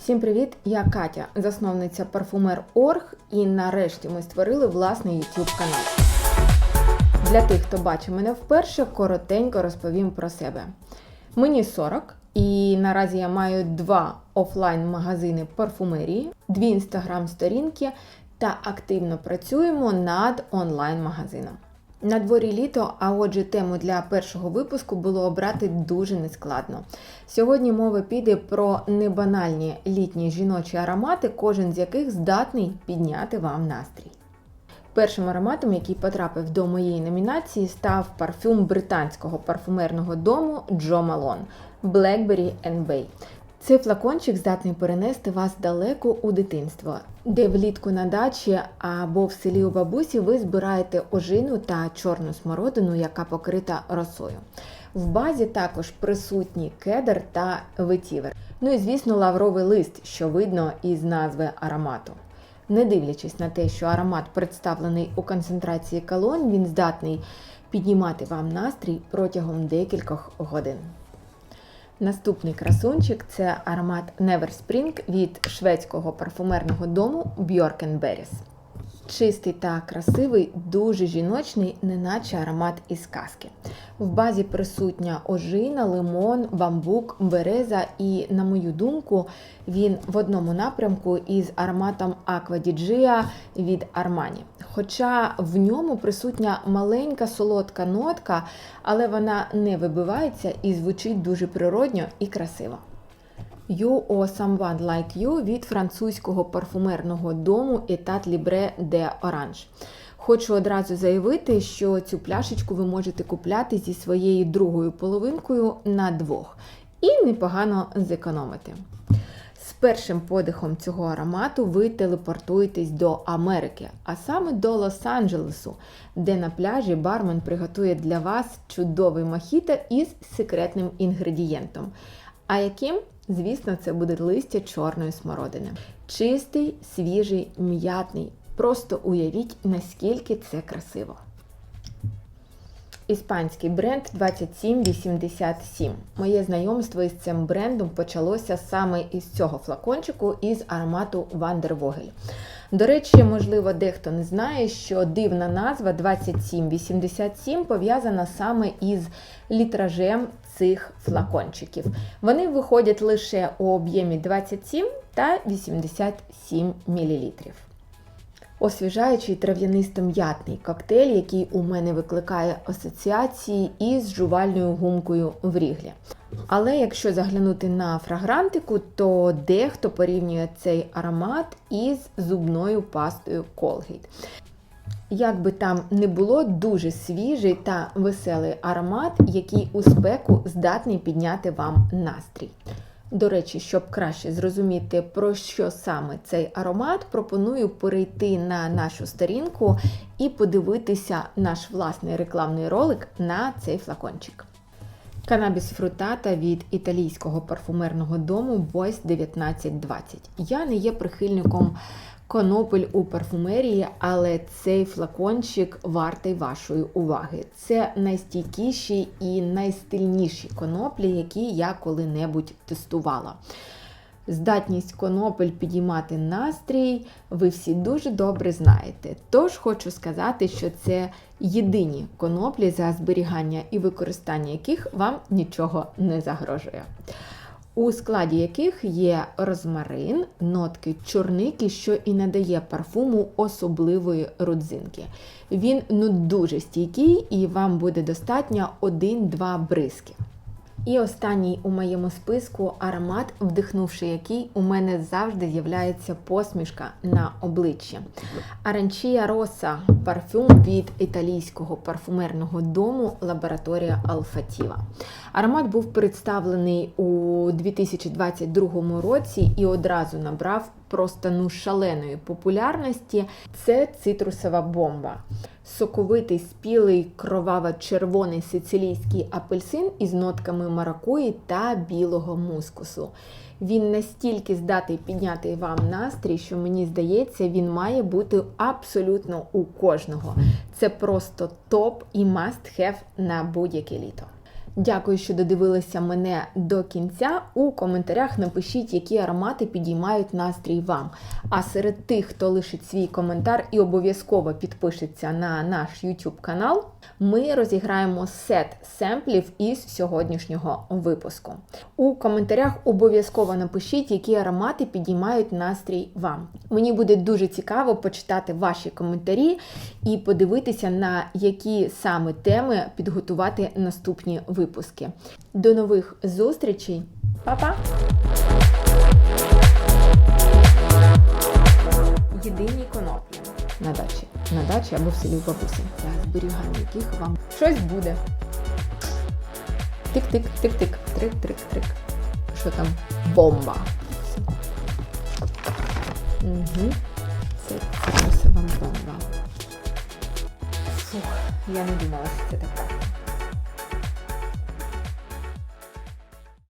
Всім привіт! Я Катя, засновниця Парфумер.орг, і нарешті ми створили власний YouTube канал. Для тих, хто бачить мене вперше, коротенько розповім про себе. Мені 40, і наразі я маю два офлайн-магазини парфумерії, дві інстаграм-сторінки та активно працюємо над онлайн-магазином. На дворі літо, а отже, тему для першого випуску було обрати дуже нескладно. Сьогодні мова піде про небанальні літні жіночі аромати, кожен з яких здатний підняти вам настрій. Першим ароматом, який потрапив до моєї номінації, став парфюм британського парфумерного дому Джо Малон Blackberry Bay. Цей флакончик здатний перенести вас далеко у дитинство, де влітку на дачі або в селі у бабусі ви збираєте ожину та чорну смородину, яка покрита росою. В базі також присутні кедр та ветівер. Ну і звісно, лавровий лист, що видно із назви аромату. Не дивлячись на те, що аромат представлений у концентрації калон, він здатний піднімати вам настрій протягом декількох годин. Наступний красунчик це аромат Never Spring від шведського парфумерного дому Bjork Berries. Чистий та красивий, дуже жіночний, неначе аромат із казки. В базі присутня ожина, лимон, бамбук, береза, і, на мою думку, він в одному напрямку із ароматом di від Armani. Хоча в ньому присутня маленька солодка нотка, але вона не вибивається і звучить дуже природньо і красиво. You or Someone Like You від французького парфумерного дому Etat Libre de Orange. Хочу одразу заявити, що цю пляшечку ви можете купляти зі своєю другою половинкою на двох і непогано зекономити. З першим подихом цього аромату ви телепортуєтесь до Америки, а саме до Лос-Анджелесу, де на пляжі бармен приготує для вас чудовий мохіто із секретним інгредієнтом. А яким? Звісно, це буде листя чорної смородини. Чистий, свіжий, м'ятний. Просто уявіть, наскільки це красиво. Іспанський бренд 2787. Моє знайомство із цим брендом почалося саме із цього флакончику із аромату Вандервогель. До речі, можливо, дехто не знає, що дивна назва 2787 пов'язана саме із літражем цих флакончиків. Вони виходять лише у об'ємі 27 та 87 мл. Освіжаючий трав'янисто-м'ятний коктейль, який у мене викликає асоціації із жувальною гумкою в ріглі. Але якщо заглянути на фрагрантику, то дехто порівнює цей аромат із зубною пастою Colgate. Як би там не було, дуже свіжий та веселий аромат, який у спеку здатний підняти вам настрій. До речі, щоб краще зрозуміти, про що саме цей аромат, пропоную перейти на нашу сторінку і подивитися наш власний рекламний ролик на цей флакончик. Канабіс фрутата від італійського парфумерного дому Boys 1920. Я не є прихильником конопель у парфумерії, але цей флакончик вартий вашої уваги. Це найстійкіші і найстильніші коноплі, які я коли-небудь тестувала. Здатність конопель підіймати настрій, ви всі дуже добре знаєте. Тож хочу сказати, що це єдині коноплі, за зберігання і використання яких вам нічого не загрожує. У складі яких є розмарин, нотки чорники, що і надає парфуму особливої родзинки. Він ну дуже стійкий і вам буде достатньо 1-2 бризки. І останній у моєму списку аромат, вдихнувши який, у мене завжди з'являється посмішка на обличчі. Аранчія Роса парфюм від італійського парфумерного дому Лабораторія Алфатіва. Аромат був представлений у 2022 році і одразу набрав просто ну шаленої популярності. Це цитрусова бомба. Соковитий спілий кроваво-червоний сицилійський апельсин із нотками маракуї та білого мускусу. Він настільки здатний підняти вам настрій, що мені здається, він має бути абсолютно у кожного. Це просто топ і must have на будь-яке літо. Дякую, що додивилися мене до кінця. У коментарях напишіть, які аромати підіймають настрій вам. А серед тих, хто лишить свій коментар і обов'язково підпишеться на наш YouTube канал, ми розіграємо сет семплів із сьогоднішнього випуску. У коментарях обов'язково напишіть, які аромати підіймають настрій вам. Мені буде дуже цікаво почитати ваші коментарі і подивитися, на які саме теми підготувати наступні випуски. До нових зустрічей, Па-па! Єдині коноплі на дачі. На дачі або в селі у бабусі. Для зберігання яких вам щось буде. Тик-тик, тик-тик, трик-трик-трик. Що там? Бомба. Угу. Це, це вам бомба. Фух, я не думала, що це таке.